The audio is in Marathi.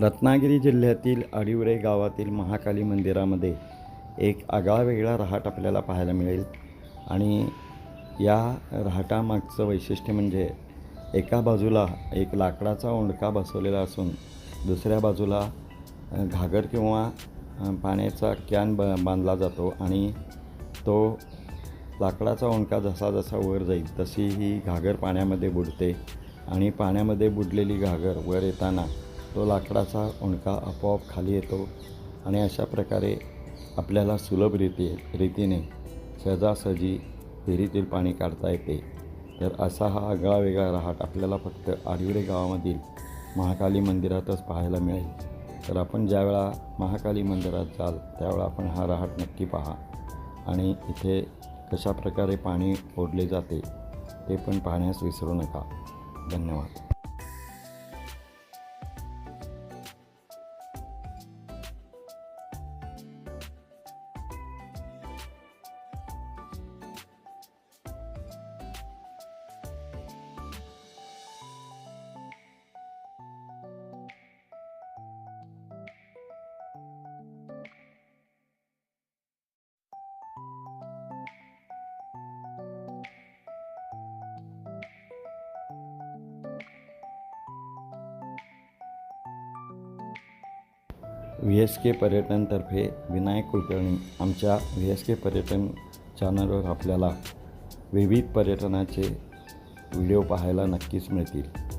रत्नागिरी जिल्ह्यातील अडिवरे गावातील महाकाली मंदिरामध्ये एक आगळावेगळा रहाट आपल्याला पाहायला मिळेल. आणि या रहाटामागचं वैशिष्ट्य म्हणजे एका बाजूला एक लाकडाचा ओंडका बसवलेला असून दुसऱ्या बाजूला घागर किंवा पाण्याचा कॅन ब बांधला जातो आणि तो लाकडाचा ओंडका जसा जसा वर जाईल तशी ही घागर पाण्यामध्ये बुडते. आणि पाण्यामध्ये बुडलेली घागर वर येताना तो लाकडाचा उणका आपोआप खाली येतो आणि अशा प्रकारे आपल्याला सुलभ रीती रीतीने सहजासहजी विहिरीतील पाणी काढता येते. तर असा हा आगळा वेगळा रहाट आपल्याला फक्त आडविडे गावामधील महाकाली मंदिरातच पाहायला मिळेल. तर आपण ज्यावेळा महाकाली मंदिरात जाल त्यावेळा आपण हा रहाट नक्की पहा. आणि इथे कशा प्रकारे पाणी ओढले जाते ते पण पाहण्यास विसरू नका. धन्यवाद. व्ही एस के पर्यटनतर्फे विनायक कुलकर्णी आमच्या व्ही एस के पर्यटन चॅनलवर आपल्याला विविध पर्यटनाचे व्हिडिओ पाहायला नक्कीच मिळतील.